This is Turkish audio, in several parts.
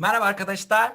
Merhaba arkadaşlar.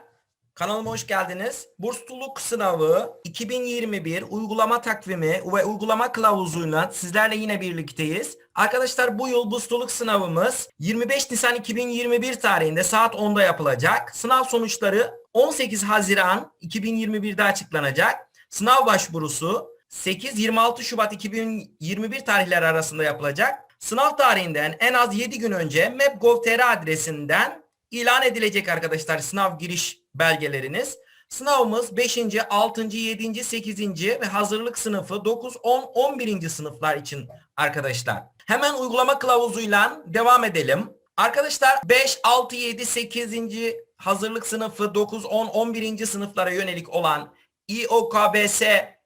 Kanalıma hoş geldiniz. Bursluluk sınavı 2021 uygulama takvimi ve uygulama kılavuzuyla sizlerle yine birlikteyiz. Arkadaşlar bu yıl bursluluk sınavımız 25 Nisan 2021 tarihinde saat 10'da yapılacak. Sınav sonuçları 18 Haziran 2021'de açıklanacak. Sınav başvurusu 8-26 Şubat 2021 tarihleri arasında yapılacak. Sınav tarihinden en az 7 gün önce map.gov.tr adresinden ilan edilecek arkadaşlar sınav giriş belgeleriniz. Sınavımız 5. 6. 7. 8. ve hazırlık sınıfı 9, 10, 11. sınıflar için arkadaşlar. Hemen uygulama kılavuzuyla devam edelim. Arkadaşlar 5, 6, 7, 8. hazırlık sınıfı 9, 10, 11. sınıflara yönelik olan İOKBS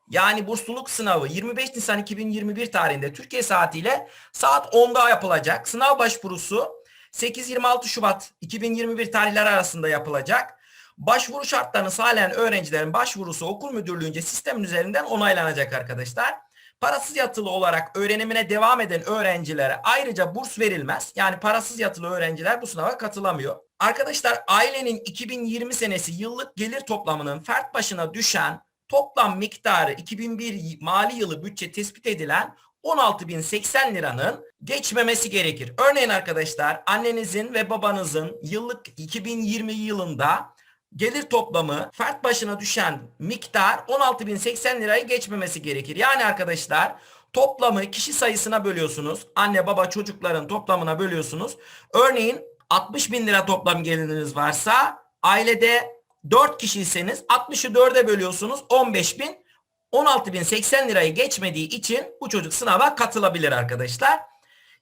yani bursluluk sınavı 25 Nisan 2021 tarihinde Türkiye saatiyle saat 10'da yapılacak. Sınav başvurusu 8-26 Şubat 2021 tarihleri arasında yapılacak. Başvuru şartlarını sağlayan öğrencilerin başvurusu okul müdürlüğünce sistemin üzerinden onaylanacak arkadaşlar. Parasız yatılı olarak öğrenimine devam eden öğrencilere ayrıca burs verilmez. Yani parasız yatılı öğrenciler bu sınava katılamıyor. Arkadaşlar ailenin 2020 senesi yıllık gelir toplamının fert başına düşen toplam miktarı 2001 mali yılı bütçe tespit edilen 16.080 liranın geçmemesi gerekir. Örneğin arkadaşlar annenizin ve babanızın yıllık 2020 yılında gelir toplamı fert başına düşen miktar 16.080 lirayı geçmemesi gerekir. Yani arkadaşlar toplamı kişi sayısına bölüyorsunuz. Anne baba çocukların toplamına bölüyorsunuz. Örneğin 60 bin lira toplam geliriniz varsa ailede 4 kişiyseniz 60'ı 4'e bölüyorsunuz 15 bin 16.080 lirayı geçmediği için bu çocuk sınava katılabilir arkadaşlar.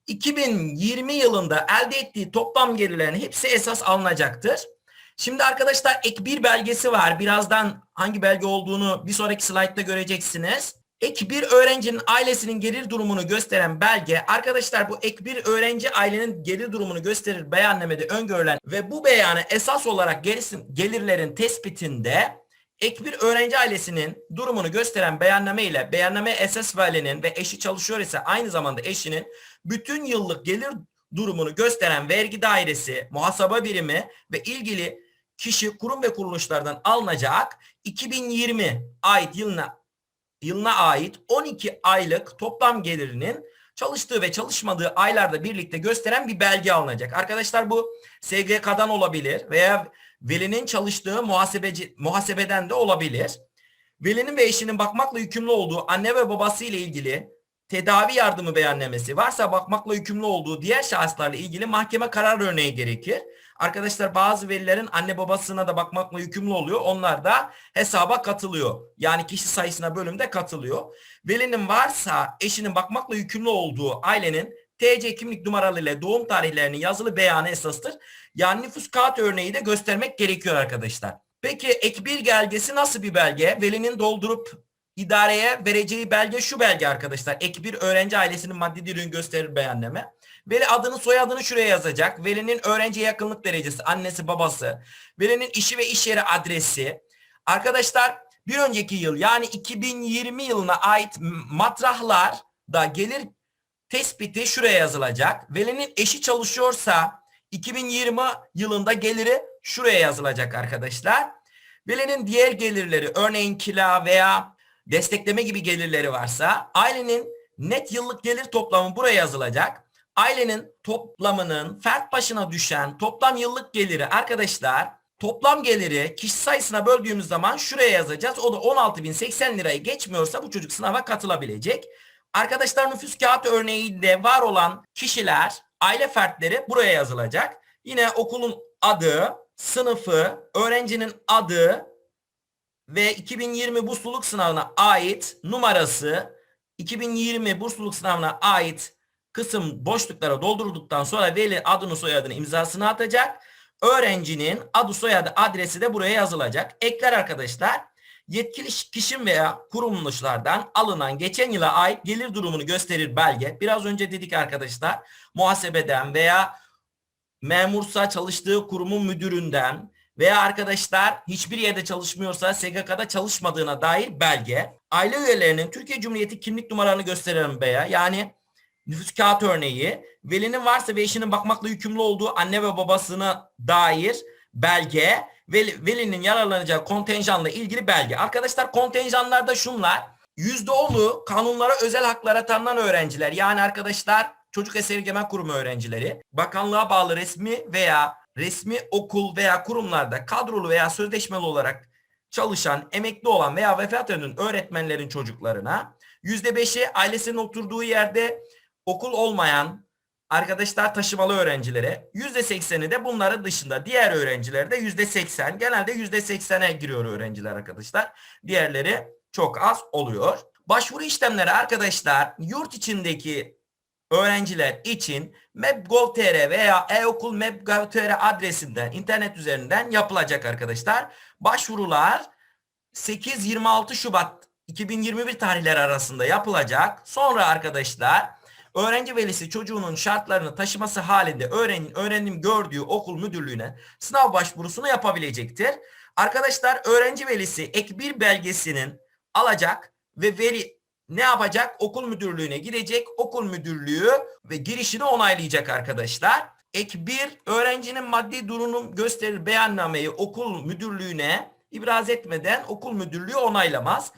2020 yılında elde ettiği toplam gelirlerin hepsi esas alınacaktır. Şimdi arkadaşlar ek bir belgesi var. Birazdan hangi belge olduğunu bir sonraki slaytta göreceksiniz. Ek bir öğrencinin ailesinin gelir durumunu gösteren belge arkadaşlar bu ek bir öğrenci ailenin gelir durumunu gösterir beyannamede öngörülen ve bu beyanı esas olarak gerisin, gelirlerin tespitinde ek bir öğrenci ailesinin durumunu gösteren beyanname ile beyanname esas validenin ve eşi çalışıyor ise aynı zamanda eşinin bütün yıllık gelir durumunu gösteren vergi dairesi, muhasebe birimi ve ilgili kişi, kurum ve kuruluşlardan alınacak 2020 ait yılına yılına ait 12 aylık toplam gelirinin çalıştığı ve çalışmadığı aylarda birlikte gösteren bir belge alınacak. Arkadaşlar bu SGK'dan olabilir veya velinin çalıştığı muhasebeci, muhasebeden de olabilir. Velinin ve eşinin bakmakla yükümlü olduğu anne ve babası ile ilgili tedavi yardımı beyannamesi varsa bakmakla yükümlü olduğu diğer şahıslarla ilgili mahkeme karar örneği gerekir. Arkadaşlar bazı velilerin anne babasına da bakmakla yükümlü oluyor. Onlar da hesaba katılıyor. Yani kişi sayısına bölümde katılıyor. Velinin varsa eşinin bakmakla yükümlü olduğu ailenin TC kimlik numaralı ile doğum tarihlerinin yazılı beyanı esastır. Yani nüfus kağıt örneği de göstermek gerekiyor arkadaşlar. Peki ek bir belgesi nasıl bir belge? Velinin doldurup idareye vereceği belge şu belge arkadaşlar. Ek bir öğrenci ailesinin maddi durumunu gösterir beyanname. Veli adını soyadını şuraya yazacak. Velinin öğrenciye yakınlık derecesi, annesi babası. Velinin işi ve iş yeri adresi. Arkadaşlar bir önceki yıl yani 2020 yılına ait matrahlar da gelir tespiti şuraya yazılacak. Velinin eşi çalışıyorsa 2020 yılında geliri şuraya yazılacak arkadaşlar. Velinin diğer gelirleri örneğin kira veya destekleme gibi gelirleri varsa ailenin net yıllık gelir toplamı buraya yazılacak. Ailenin toplamının fert başına düşen toplam yıllık geliri arkadaşlar toplam geliri kişi sayısına böldüğümüz zaman şuraya yazacağız. O da 16.080 lirayı geçmiyorsa bu çocuk sınava katılabilecek. Arkadaşlar nüfus kağıt örneğinde var olan kişiler, aile fertleri buraya yazılacak. Yine okulun adı, sınıfı, öğrencinin adı ve 2020 bursluluk sınavına ait numarası, 2020 bursluluk sınavına ait kısım boşluklara doldurulduktan sonra veli adını soyadını imzasını atacak. Öğrencinin adı soyadı adresi de buraya yazılacak. Ekler arkadaşlar yetkili kişi veya kuruluşlardan alınan geçen yıla ait gelir durumunu gösterir belge. Biraz önce dedik arkadaşlar muhasebeden veya memursa çalıştığı kurumun müdüründen veya arkadaşlar hiçbir yerde çalışmıyorsa SGK'da çalışmadığına dair belge. Aile üyelerinin Türkiye Cumhuriyeti kimlik numaralarını gösteren veya yani nüfus kağıt örneği, velinin varsa ve eşinin bakmakla yükümlü olduğu anne ve babasına dair belge veli, velinin yararlanacağı kontenjanla ilgili belge. Arkadaşlar kontenjanlarda şunlar. %10'u kanunlara özel haklara tanınan öğrenciler. Yani arkadaşlar çocuk esirgeme kurumu öğrencileri, bakanlığa bağlı resmi veya resmi okul veya kurumlarda kadrolu veya sözleşmeli olarak çalışan, emekli olan veya vefat eden öğretmenlerin çocuklarına %5'i ailesinin oturduğu yerde okul olmayan arkadaşlar taşımalı öğrencilere %80'i de bunların dışında diğer öğrencilerde %80 genelde %80'e giriyor öğrenciler arkadaşlar. Diğerleri çok az oluyor. Başvuru işlemleri arkadaşlar yurt içindeki öğrenciler için map.gov.tr veya e-okul adresinden internet üzerinden yapılacak arkadaşlar. Başvurular 8-26 Şubat 2021 tarihleri arasında yapılacak. Sonra arkadaşlar öğrenci velisi çocuğunun şartlarını taşıması halinde öğrenin öğrenim gördüğü okul müdürlüğüne sınav başvurusunu yapabilecektir. Arkadaşlar öğrenci velisi ek bir belgesinin alacak ve veri ne yapacak? Okul müdürlüğüne gidecek. Okul müdürlüğü ve girişini onaylayacak arkadaşlar. Ek bir öğrencinin maddi durumu gösterir beyannameyi okul müdürlüğüne ibraz etmeden okul müdürlüğü onaylamaz.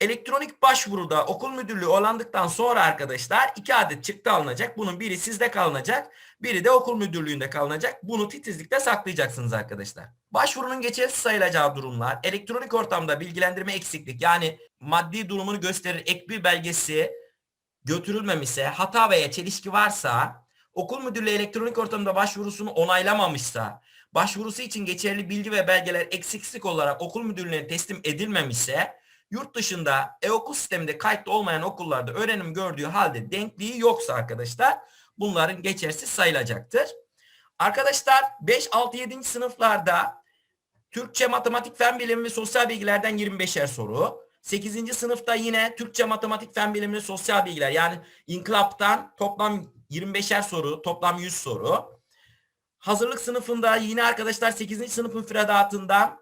Elektronik başvuruda okul müdürlüğü olandıktan sonra arkadaşlar iki adet çıktı alınacak. Bunun biri sizde kalınacak. Biri de okul müdürlüğünde kalınacak. Bunu titizlikle saklayacaksınız arkadaşlar. Başvurunun geçersiz sayılacağı durumlar, elektronik ortamda bilgilendirme eksiklik yani maddi durumunu gösterir ek bir belgesi götürülmemişse, hata veya çelişki varsa, okul müdürlüğü elektronik ortamda başvurusunu onaylamamışsa, başvurusu için geçerli bilgi ve belgeler eksiksik olarak okul müdürlüğüne teslim edilmemişse, yurt dışında e-okul sisteminde kayıtlı olmayan okullarda öğrenim gördüğü halde denkliği yoksa arkadaşlar bunların geçersiz sayılacaktır. Arkadaşlar 5, 6, 7. sınıflarda Türkçe, matematik, fen bilimi ve sosyal bilgilerden 25'er soru. 8. sınıfta yine Türkçe, matematik, fen bilimi ve sosyal bilgiler yani inkılaptan toplam 25'er soru, toplam 100 soru. Hazırlık sınıfında yine arkadaşlar 8. sınıfın müfredatından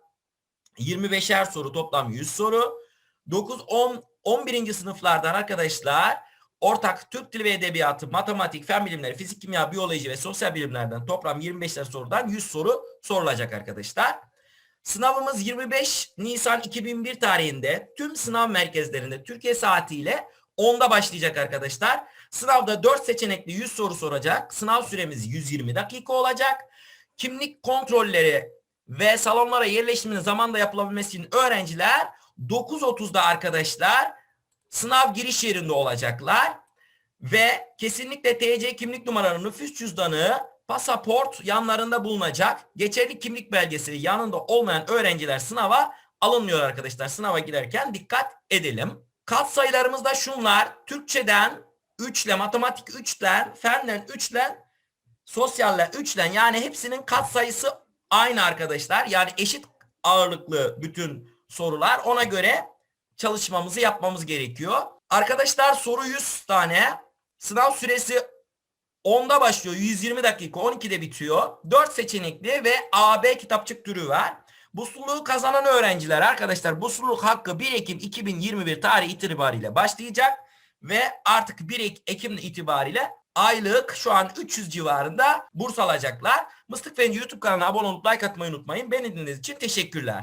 25'er soru, toplam 100 soru. 9, 10, 11. sınıflardan arkadaşlar ortak Türk Dili ve Edebiyatı, matematik, fen bilimleri, fizik, kimya, biyoloji ve sosyal bilimlerden toplam 25'er sorudan 100 soru sorulacak arkadaşlar. Sınavımız 25 Nisan 2001 tarihinde tüm sınav merkezlerinde Türkiye saatiyle 10'da başlayacak arkadaşlar. Sınavda 4 seçenekli 100 soru soracak. Sınav süremiz 120 dakika olacak. Kimlik kontrolleri ve salonlara yerleşiminin zamanda yapılabilmesi için öğrenciler 9.30'da arkadaşlar sınav giriş yerinde olacaklar. Ve kesinlikle TC kimlik numaraları, nüfus cüzdanı, pasaport yanlarında bulunacak. Geçerli kimlik belgesi yanında olmayan öğrenciler sınava alınmıyor arkadaşlar. Sınava girerken dikkat edelim. Kat sayılarımız da şunlar. Türkçeden 3 ile, matematik 3 ile, fenden 3 ile, sosyalle 3 ile yani hepsinin kat sayısı aynı arkadaşlar. Yani eşit ağırlıklı bütün sorular. Ona göre çalışmamızı yapmamız gerekiyor. Arkadaşlar soru 100 tane. Sınav süresi 10'da başlıyor. 120 dakika 12'de bitiyor. 4 seçenekli ve AB kitapçık türü var. Busluluğu kazanan öğrenciler arkadaşlar busluluk hakkı 1 Ekim 2021 tarih itibariyle başlayacak ve artık 1 Ek- Ekim itibariyle aylık şu an 300 civarında burs alacaklar. Mıstık Fenci YouTube kanalına abone olup like atmayı unutmayın. Beni dinlediğiniz için teşekkürler.